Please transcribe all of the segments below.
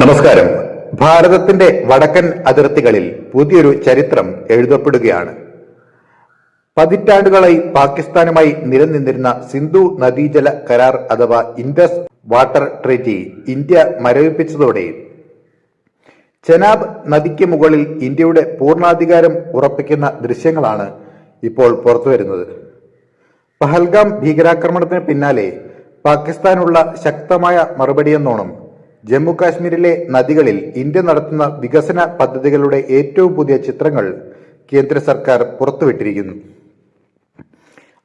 നമസ്കാരം. ഭാരതത്തിന്റെ വടക്കൻ അതിർത്തികളിൽ പുതിയൊരു ചരിത്രം എഴുതപ്പെടുകയാണ്. പതിറ്റാണ്ടുകളായി പാകിസ്ഥാനുമായി നിലനിന്നിരുന്ന സിന്ധു നദീജല കരാർ അഥവാ ഇൻഡസ് വാട്ടർ ട്രീറ്റി ഇന്ത്യ മരവിപ്പിച്ചതോടെ ചെനാബ് നദിക്ക് മുകളിൽ ഇന്ത്യയുടെ പൂർണാധികാരം ഉറപ്പിക്കുന്ന ദൃശ്യങ്ങളാണ് ഇപ്പോൾ പുറത്തുവരുന്നത്. പഹൽഗാം ഭീകരാക്രമണത്തിന് പിന്നാലെ പാകിസ്ഥാനുള്ള ശക്തമായ മറുപടിയെന്നോണം ജമ്മു കാശ്മീരിലെ നദികളിൽ ഇന്ത്യ നടത്തുന്ന വികസന പദ്ധതികളുടെ ഏറ്റവും പുതിയ ചിത്രങ്ങൾ കേന്ദ്ര സർക്കാർ പുറത്തുവിട്ടിരിക്കുന്നു.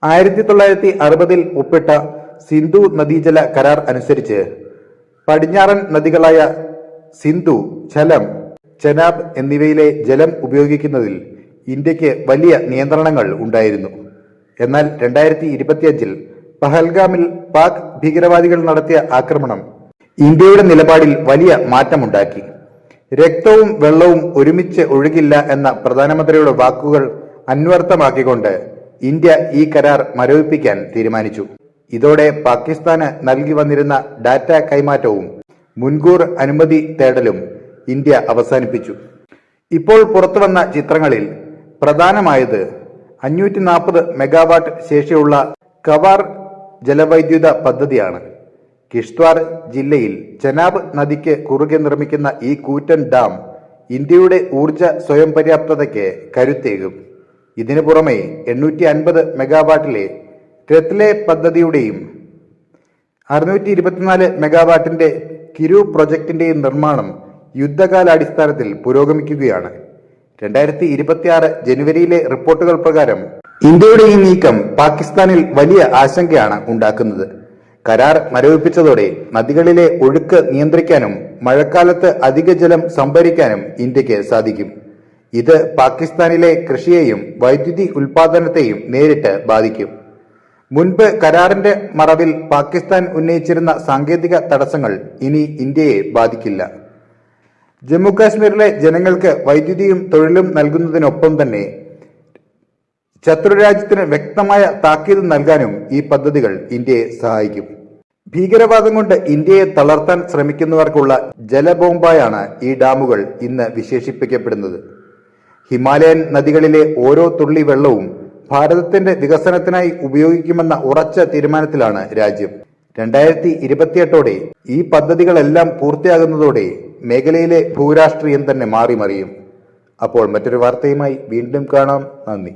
ആയിരത്തി തൊള്ളായിരത്തി അറുപതിൽ ഒപ്പിട്ട സിന്ധു നദീജല കരാർ അനുസരിച്ച് പടിഞ്ഞാറൻ നദികളായ സിന്ധു ഝലം ചെനാബ് എന്നിവയിലെ ജലം ഉപയോഗിക്കുന്നതിൽ ഇന്ത്യയ്ക്ക് വലിയ നിയന്ത്രണങ്ങൾ ഉണ്ടായിരുന്നു. എന്നാൽ രണ്ടായിരത്തി ഇരുപത്തിയഞ്ചിൽ പഹൽഗാമിൽ പാക് ഭീകരവാദികൾ നടത്തിയ ആക്രമണം ഇന്ത്യയുടെ നിലപാടിൽ വലിയ മാറ്റമുണ്ടാക്കി. രക്തവും വെള്ളവും ഒരുമിച്ച് ഒഴുകില്ല എന്ന പ്രധാനമന്ത്രിയുടെ വാക്കുകൾ അന്വർത്ഥമാക്കിക്കൊണ്ട് ഇന്ത്യ ഈ കരാർ മരവിപ്പിക്കാൻ തീരുമാനിച്ചു. ഇതോടെ പാകിസ്ഥാന് നൽകി വന്നിരുന്ന ഡാറ്റ കൈമാറ്റവും മുൻകൂർ അനുമതി തേടലും ഇന്ത്യ അവസാനിപ്പിച്ചു. ഇപ്പോൾ പുറത്തുവന്ന ചിത്രങ്ങളിൽ പ്രധാനമായത് അഞ്ഞൂറ്റി നാൽപ്പത് മെഗാവാട്ട് ശേഷിയുള്ള കവാർ ജലവൈദ്യുത പദ്ധതിയാണ്. കിഷ്ത്വാർ ജില്ലയിൽ ചെനാബ് നദിക്ക് കുറുകെ നിർമ്മിക്കുന്ന ഈ കൂറ്റൻ ഡാം ഇന്ത്യയുടെ ഊർജ സ്വയം പര്യാപ്തതയ്ക്ക് കരുത്തേകും. ഇതിനു പുറമെ എണ്ണൂറ്റി അൻപത് മെഗാവാട്ടിലെ രത്ലെ പദ്ധതിയുടെയും അറുന്നൂറ്റി ഇരുപത്തിനാല് മെഗാവാട്ടിന്റെ കിരു പ്രൊജക്ടിന്റെയും നിർമ്മാണം യുദ്ധകാലാടിസ്ഥാനത്തിൽ പുരോഗമിക്കുകയാണ്. രണ്ടായിരത്തി ഇരുപത്തിയാറ് ജനുവരിയിലെ റിപ്പോർട്ടുകൾ പ്രകാരം ഇന്ത്യയുടെ ഈ നീക്കം പാകിസ്ഥാനിൽ വലിയ ആശങ്കയാണ് ഉണ്ടാക്കുന്നത്. കരാർ മരവിപ്പിച്ചതോടെ നദികളിലെ ഒഴുക്ക് നിയന്ത്രിക്കാനും മഴക്കാലത്ത് അധിക ജലം സംഭരിക്കാനും ഇന്ത്യയ്ക്ക് സാധിക്കും. ഇത് പാകിസ്ഥാനിലെ കൃഷിയെയും വൈദ്യുതി ഉൽപാദനത്തെയും നേരിട്ട് ബാധിക്കും. മുൻപ് കരാറിന്റെ മറവിൽ പാകിസ്ഥാൻ ഉന്നയിച്ചിരുന്ന സാങ്കേതിക തടസ്സങ്ങൾ ഇനി ഇന്ത്യയെ ബാധിക്കില്ല. ജമ്മുകാശ്മീരിലെ ജനങ്ങൾക്ക് വൈദ്യുതിയും തൊഴിലും നൽകുന്നതിനൊപ്പം തന്നെ ശത്രുരാജ്യത്തിന് വ്യക്തമായ താക്കീത് നൽകാനും ഈ പദ്ധതികൾ ഇന്ത്യയെ സഹായിക്കും. ഭീകരവാദം കൊണ്ട് ഇന്ത്യയെ തളർത്താൻ ശ്രമിക്കുന്നവർക്കുള്ള ജലബോംബായാണ് ഈ ഡാമുകൾ ഇന്ന് വിശേഷിപ്പിക്കപ്പെടുന്നത്. ഹിമാലയൻ നദികളിലെ ഓരോ തുള്ളി വെള്ളവും ഭാരതത്തിന്റെ വികസനത്തിനായി ഉപയോഗിക്കുമെന്ന ഉറച്ച തീരുമാനത്തിലാണ് രാജ്യം. രണ്ടായിരത്തി ഇരുപത്തിയെട്ടോടെ ഈ പദ്ധതികളെല്ലാം പൂർത്തിയാകുന്നതോടെ മേഖലയിലെ ഭൂരാഷ്ട്രീയം തന്നെ മാറി മറിയും അപ്പോൾ മറ്റൊരു വാർത്തയുമായി വീണ്ടും കാണാം. നന്ദി.